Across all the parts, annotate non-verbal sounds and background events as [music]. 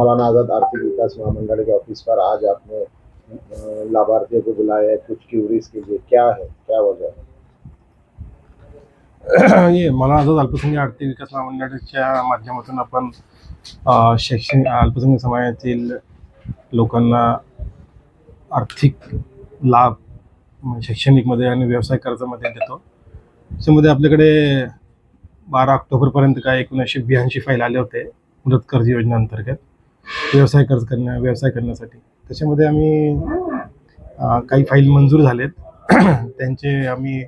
मौलाना आजाद आर्थिक विकास महामंडल के ऑफिस पर आज आपने लाभार्थियों को बुलाया है कुछ क्यूरीज के लिए। क्या है? क्या वजह है? [clears throat] ये मला आझाद अल्पसंख्य आर्थिक विकास महामंडळाच्या माध्यमातून आपण शैक्षणिक अल्पसंख्य समाजातील लोकांना आर्थिक लाभ म्हणजे शैक्षणिकमध्ये आणि व्यवसाय कर्जामध्ये देतो. त्याच्यामध्ये आपल्याकडे बारा ऑक्टोबरपर्यंत काय एकोणीसशे ब्याऐंशी फाईल आले होते मुदत कर्ज योजनेअंतर्गत. व्यवसाय कर्ज करण्या व्यवसाय करण्यासाठी. त्याच्यामध्ये आम्ही काही फाईल मंजूर झालेत. [clears throat] त्यांचे आम्ही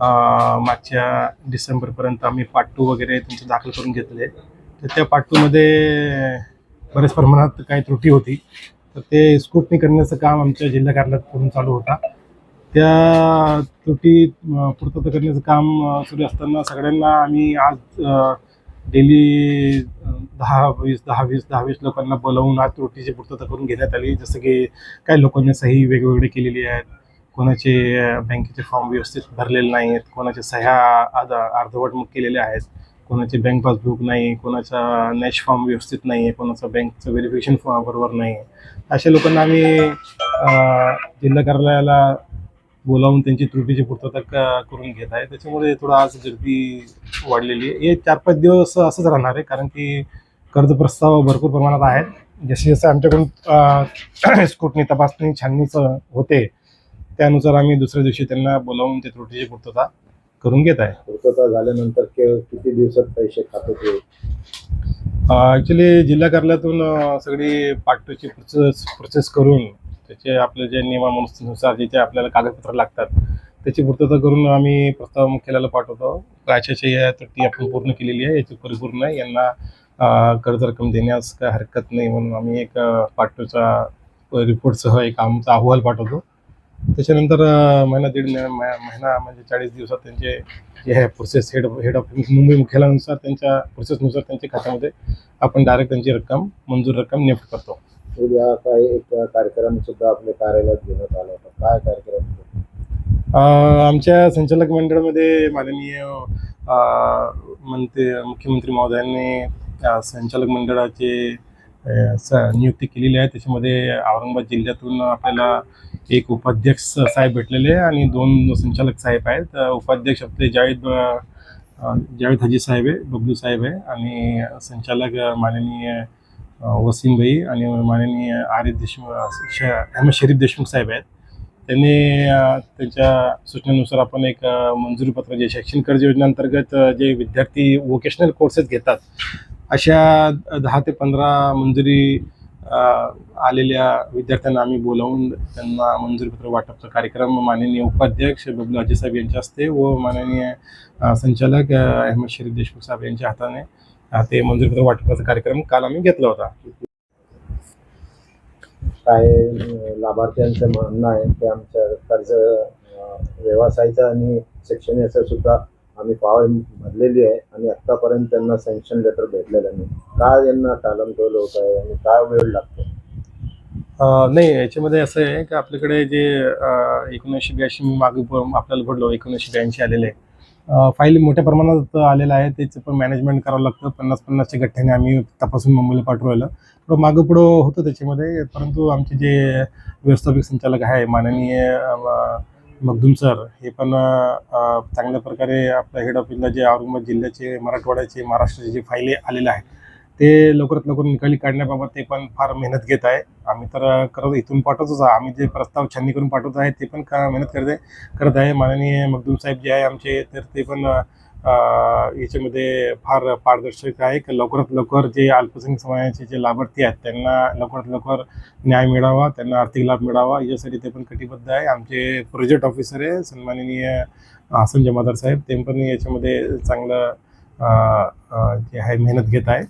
मागच्या डिसेंबरपर्यंत आम्ही पार्ट टू वगैरे तुमचे दाखल करून घेतले तर त्या पार्ट टूमध्ये बऱ्याच प्रमाणात काही त्रुटी होती. तर ते स्क्रुटनी करण्याचं काम आमच्या जिल्हा कार्यालयात करून चालू होता. त्या त्रुटी पूर्तता करण्याचं काम सुरू असताना सगळ्यांना आम्ही आज डेली दहा वीस दहा वीस दहा वीस लोकांना बोलावून आज त्रुटीची पूर्तता करून घेण्यात आली. जसं की काही लोकांनी सही वेगवेगळे केलेली आहेत. कोणाचे बँकेचे फॉर्म व्यवस्थित भरलेले नाही आहेत कोणाच्या सह्या आधा अर्धवट मग केलेले आहेत. कोणाचे बँक पासबुक नाही कोणाचा नॅश फॉर्म व्यवस्थित नाही आहे कोणाचा बँकचं व्हेरिफिकेशन फॉर्म बरोबर नाही आहे अशा लोकांना आम्ही जिल्हा कार्यालयाला बोलावून त्यांची त्रुटीची पूर्तता करून घेत आहे. त्याच्यामुळे थोडं आज गर्दी वाढलेली आहे. हे चार पाच दिवस असंच राहणार आहे. कारण की कर्ज प्रस्ताव भरपूर प्रमाणात आहेत. जसे जसे आमच्याकडून [clears throat] स्कुटनी तपासणी छाननीचं होते त्यानुसार आम्ही दुसऱ्या दिवशी त्यांना बोलावून ते त्रुटीची पूर्तता करून घेत आहे. पूर्तता झाल्यानंतर के- किती दिवसात पैसे खात्यात येईल ॲक्च्युली जिल्हा कार्यालयातून सगळी पाठवची प्रोसेस प्रोसेस करून त्याचे आपले जे नियमानुसार जे आपल्याला कागदपत्र लागतात त्याची पूर्तता करून आम्ही प्रस्ताव मुख्यालयाला पाठवतो. कायच्याची या त्रुटी आपण पूर्ण केलेली आहे याची परिपूर्ण यांना कर्ज रक्कम देण्यास काय हरकत नाही म्हणून आम्ही एक पाठवचा रिपोर्टसह एक आमचा अहवाल पाठवतो. त्याच्यानंतर महिना दीड महिना म्हणजे चाळीस दिवसात त्यांचे जे आहे process head head office Mumbai मुख्यालयानुसार त्यांच्या प्रोसेसनुसार त्यांच्या खात्यामध्ये आपण डायरेक्ट त्यांची रक्कम मंजूर रक्कम निफ्ट करतो. उद्या काय एक कार्यक्रम सुद्धा आपल्या कार्यालयात घेण्यात आला होता. काय कार्यक्रम आमच्या संचालक मंडळामध्ये माननीय मंत्री मुख्यमंत्री महोदयांनी संचालक मंडळाचे स नियुक्ती केलेली आहे. त्याच्यामध्ये औरंगाबाद जिल्ह्यातून आपल्याला एक उपाध्यक्ष साहेब भेटलेले आहे आणि दोन संचालक साहेब आहेत. उपाध्यक्ष आपले जावेद जावेद हाजी साहेब आहे बबलू साहेब आहे आणि संचालक माननीय वसीम भाई आणि माननीय आरिफ देशमुख श अहमद शरीफ देशमुख साहेब आहेत. त्यांनी त्यांच्या सूचनेनुसार आपण एक मंजुरीपत्र मंजुरी पत्र जे शैक्षणिक कर्ज योजनेअंतर्गत जे विद्यार्थी वोकेशनल कोर्सेस घेतात अशा दहा ते पंधरा मंजुरी आलेल्या विद्यार्थ्यांना आम्ही बोलावून त्यांना मंजुरीपत्र वाटपचा कार्यक्रम माननीय उपाध्यक्ष बबलू अजयसाहेब यांच्या हस्ते व माननीय संचालक अहमद शरीफ देशमुख साहेब यांच्या हाताने ते मंजुरीपत्र वाटपाचा कार्यक्रम काल आम्ही घेतला होता. काय लाभार्थ्यांचं म्हणणं आहे ते आमच्या कर्ज अ, व्यवसायाचं आणि शिक्षणाचं सुद्धा आम्ही पाव भरलेली आहे आणि आत्तापर्यंत त्यांना सँक्शन लेटर भेटलेलं नाही. काय यांना टालमटोल होत आहे आणि काय वेळ लागतो? नाही याच्यामध्ये असं आहे की आपल्याकडे जे एकोणीसशे ब्याऐंशी मी मागे आपल्याला घडलो एकोणीसशे ब्याऐंशी आलेले. आहे फाईल मोठ्या प्रमाणात आलेलं आहे. त्याचं पण मॅनेजमेंट करावं लागतं. पन्नास पन्नासच्या गठ्ठ्याने आम्ही तपासून मुंबईला पाठवलं थोडं मागं पुढं होतं त्याच्यामध्ये परंतु आमचे जे व्यवस्थापक संचालक आहे माननीय मखदूम मगदूम सर हे पण चांगल्या प्रकारे आपल्या हेड ऑफिसला जे औरंगाबाद जिल्ह्याचे मराठवाड्याचे महाराष्ट्राचे जे फायले आलेले आहे ते लवकरात लवकर निकाली काढण्याबाबत ते पण फार मेहनत घेत आहे आम्ही तर करत इथून पाठवतोच आहे. आम्ही जे प्रस्ताव छाननी करून पाठवत आहे ते पण का मेहनत करत आहे करत आहे माननीय मगदूम साहेब जे आहे आमचे तर ते पण याच्यामध्ये फार पारदर्शक आहे की लवकरात लवकर जे अल्पसंख्याक समाजाचे जे लाभार्थी आहेत त्यांना लवकरात लवकर न्याय मिळावा त्यांना आर्थिक लाभ मिळावा. यासाठी ते पण कटिबद्ध आहे. आमचे प्रोजेक्ट ऑफिसर आहे सन्माननीय हसन जमादार साहेब. ते पण याच्यामध्ये चांगलं जे आहे मेहनत घेत आहे.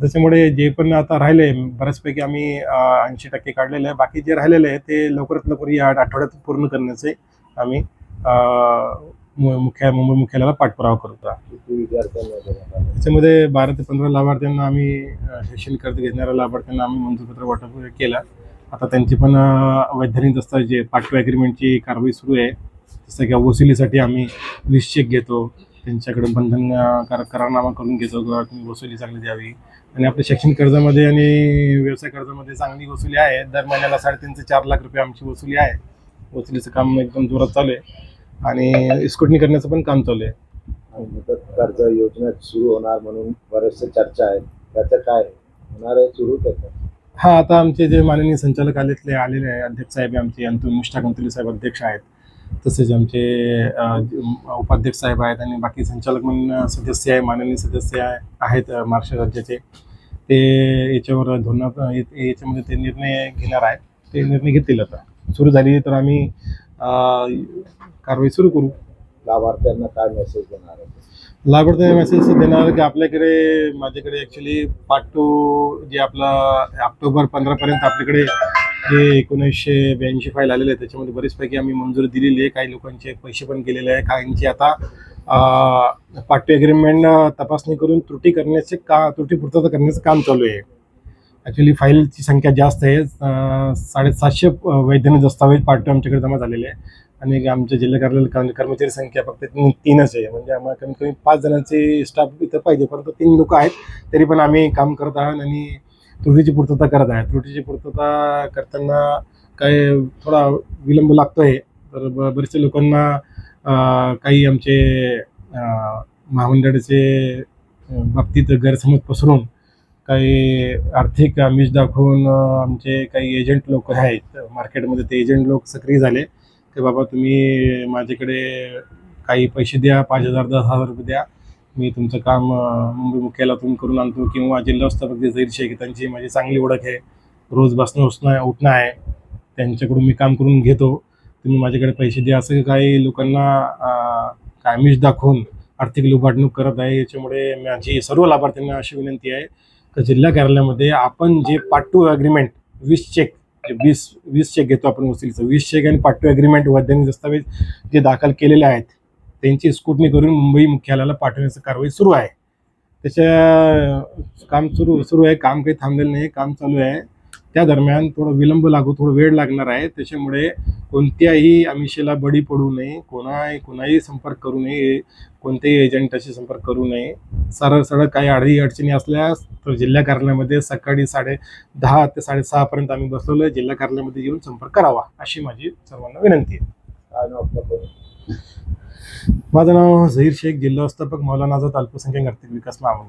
त्याच्यामुळे जे पण आता राहिले बऱ्याचपैकी आम्ही ऐंशी टक्के काढलेले आहे. बाकी जे राहिलेले आहे ते लवकरात लवकर या आठवड्यात पूर्ण करण्याचे आम्ही मुख्या मुंबई मुख्यालयाला पाठपुरावा करतो त्याच्यामध्ये बारा ते पंधरा लाभार्थ्यांना आम्ही शैक्षणिक कर्ज घेणाऱ्या लाभार्थ्यांना आम्ही मंजूरपत्र वाटप केलं. आता त्यांची पण वैधानिक दस्तावेज जे पाठवा ॲग्रीमेंटची कारवाई सुरू आहे. जसं की वसुलीसाठी आम्ही वीस चेक घेतो. त्यांच्याकडे बंधनकारक करारनामा करून घेतो किंवा तुम्ही वसुली चांगली द्यावी. आणि आपल्या शैक्षणिक कर्जामध्ये आणि व्यवसाय कर्जामध्ये चांगली वसुली आहे. दर महिन्याला साडेतीन ते चार लाख रुपये आमची वसुली आहे. वसुलीचं काम एकदम जोरात चालू आहे. आणि इस्कुटणी करण्याचं पण काम चालू आहे. मुदत कर्ज योजना सुरू होणार म्हणून बरेचसे चर्चा आहेत. त्याचं काय होणार आहे सुरू त्याचं हा आता आमचे जे माननीय संचालक आलेले आलेले आहे. अध्यक्ष साहेब आमचे अंतुल मुष्टाक अंतुले साहेब अध्यक्ष आहेत. तसेच आमचे अ, उपाध्यक्ष साहेब आहेत आणि बाकी संचालक म्हणून सदस्य आहे माननीय सदस्य आहे- आहेत अ, महाराष्ट्र राज्याचे. ते याच्यावर धोरणात या- याच्यामध्ये ते निर्णय घेणार आहेत. ते निर्णय घेतील आता. सुरू झाली तर आम्ही कारवाई सुरू करू. लाभार्थ्यांना काय मेसेज देणार आहे? लागवड मेसेज देणार की आपल्याकडे माझ्याकडे ॲक्च्युली पार्ट टू जे आपलं ऑक्टोबर पंधरापर्यंत आपल्याकडे जे एकोणीसशे ब्याऐंशी फाईल आलेले आहे त्याच्यामध्ये बरेचपैकी आम्ही मंजुरी दिलेली आहे. काही लोकांचे पैसे पण गेलेले आहे. काहींची आता पार्ट टू ॲग्रीमेंट तपासणी करून त्रुटी करण्याचे का त्रुटी पूर्तता करण्याचं काम चालू आहे. ॲक्च्युली फाईलची संख्या जास्त आहे. साडेसातशे वैधानिक दस्तावेज पार्ट आमच्याकडे जमा झालेले आहे. आणि आमच्या जिल्हा कार्यालय कर्मचारी संख्या फक्त तीन- तीनच आहे. म्हणजे आम्हाला कमीत कमी पाच जणांचे स्टाफ इथं पाहिजे परंतु तीन लोक आहेत. तरी पण आम्ही काम करत आहोत आणि त्रुटीची पूर्तता करत आहे त्रुटीची पूर्तता करताना काय थोडा विलंब लागतो आहे तर ब- बरेचसे लोकांना काही आमचे महामंडळाचे बाबतीत गैरसमज पसरून काही आर्थिक आमिष दाखवून आमचे काही एजंट लोक आहेत. मार्केटमध्ये ते एजंट लोक सक्रिय झाले. की बाबा तुम्ही माझ्याकडे काही पैसे द्या पाच हजार दहा हजार रुपये द्या. मी तुमचं काम मुंबई मुख्यालयातून करून आणतो किंवा जिल्हा व्यवस्थापक जे जैर शेख त्यांची माझी चांगली ओळख आहे. रोज बसणं उठणं उठणं आहे. त्यांच्याकडून मी काम करून घेतो. तुम्ही माझ्याकडे पैसे द्या. असं काही लोकांना अं, दाखवून आर्थिक लुबाडणूक करत आहे. याच्यामुळे माझी सर्व लाभार्थ्यांना अशी विनंती आहे. तर जिल्हा कार्यालयामध्ये आपण जे पार्ट टू अग्रीमेंट वीस चेक जे वीस वीस चेक घेतो आपण वसुलीचं वीस चेक आणि पार्ट टू अग्रीमेंट वैज्ञानिक दस्तावेज जे दाखल केलेले आहेत त्यांची स्कूटनी करून मुंबई मुख्यालयाला पाठवण्याची कारवाई सुरू आहे. त्याच्या काम सुरू सुरू आहे काम काही थांबलेलं नाही काम चालू आहे. त्या दरम्यान थोडं विलंब लागू थोडं वेळ लागणार आहे. त्याच्यामुळे कोणत्याही आमिषेला बळी पडू नये. कोणा कोणाही संपर्क करू नये. कोणत्याही एजंटाशी संपर्क करू नये. सरळ सरळ काही अडी अडचणी असल्यास तर जिल्हा कार्यालयामध्ये सकाळी साडे दहा ते साडेसहापर्यंत आम्ही बसवलो आहे. जिल्हा कार्यालयामध्ये येऊन संपर्क करावा अशी माझी सर्वांना विनंती आहे? माझं नाव झहीर शेख जिल्हा व्यवस्थापक मौलाना आझाद अल्पसंख्याक आर्थिक विकास महामंडळ.